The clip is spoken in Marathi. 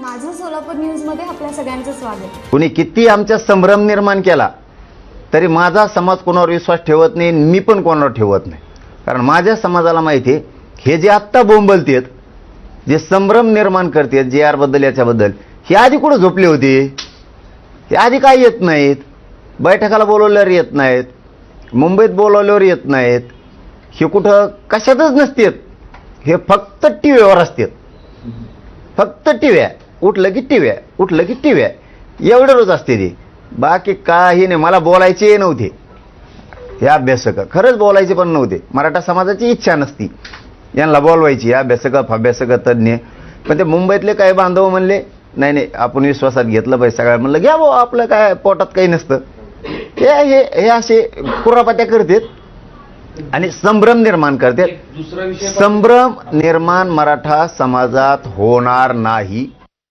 माझं सोलापूर न्यूजमध्ये आपल्या सगळ्यांचं स्वागत. कुणी किती आमच्या संभ्रम निर्माण केला तरी माझा समाज कोणावर विश्वास ठेवत नाही मी पण कोणावर ठेवत नाही. कारण माझ्या समाजाला माहिती आहे हे जे आत्ता बोंबलतेत जे संभ्रम निर्माण करतेत जे आरबद्दल याच्याबद्दल हे आधी कुठं झोपले होते? हे आधी काय येत नाहीत? बैठकाला बोलवल्यावर येत नाहीत मुंबईत बोलवल्यावर येत नाहीत हे कुठं कशातच नसतेत हे फक्त टी व्हीवर असतात फक्त टिव्या उठलं की टिव्या उठलं की टिव्या एवढं रोज असते ती. बाकी काही नाही मला बोलायचे नव्हते. हे अभ्यासक खरंच बोलायचे पण नव्हते. मराठा समाजाची इच्छा नसती. यांना बोलवायची अभ्यासक अभ्यासक तज्ज्ञ. पण ते मुंबईतले काही बांधव म्हणले नाही नाही आपण विश्वासात घेतलं पाहिजे सगळ्या. म्हणलं घ्या भाऊ आपलं काय पोटात काही नसतं. हे हे हे असे कुरापात्या करतात आणि संभ्रम निर्माण करतात. संभ्रम निर्माण मराठा समाजात होणार नाही.